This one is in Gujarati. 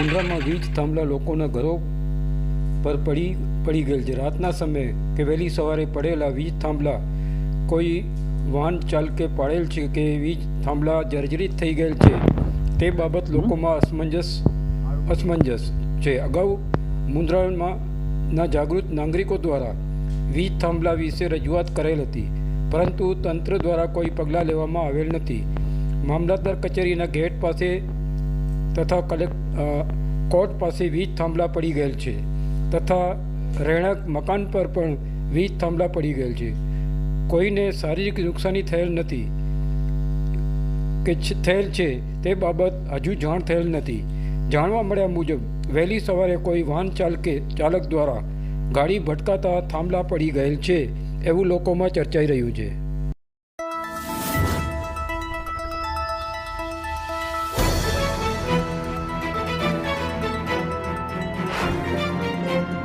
મુન્દ્રામાં વીજ થાંભલા લોકોના ઘરો પર પડી પડી ગયેલ છે. રાતના સમયે કે વહેલી સવારે પડેલા વીજ થાંભલા કોઈ વાહન ચાલકે પાડેલ છે કે વીજ થાંભલા જર્જરિત થઈ ગયેલ છે. તે બાબત લોકોમાં અસમંજસ અસમંજસ છે. અગાઉ મુન્દ્રામાં ના જાગૃત નાગરિકો દ્વારા વીજ થાંભલા વિશે રજૂઆત કરેલ હતી પરંતુ તંત્ર દ્વારા કોઈ પગલાં લેવામાં આવેલ નથી. મામલતદાર કચેરીના ગેટ પાસે તથા કલેક્ટ કોર્ટ પાસે વીજ થાંભલા પડી ગયેલ છે. તથા રહેણાંક મકાન પર પણ વીજ થાંભલા પડી ગયેલ છે. કોઈને શારીરિક નુકસાની થયેલ નથી. કે થયેલ છે તે બાબત હજુ જાણ થયેલ નથી. જાણવા મળ્યા મુજબ, વહેલી સવારે કોઈ વાહન ચાલકે, ચાલક દ્વારા ગાડી ભટકાતા થાંભલા પડી ગયેલ છે એવું લોકોમાં ચર્ચાઈ રહ્યું છે.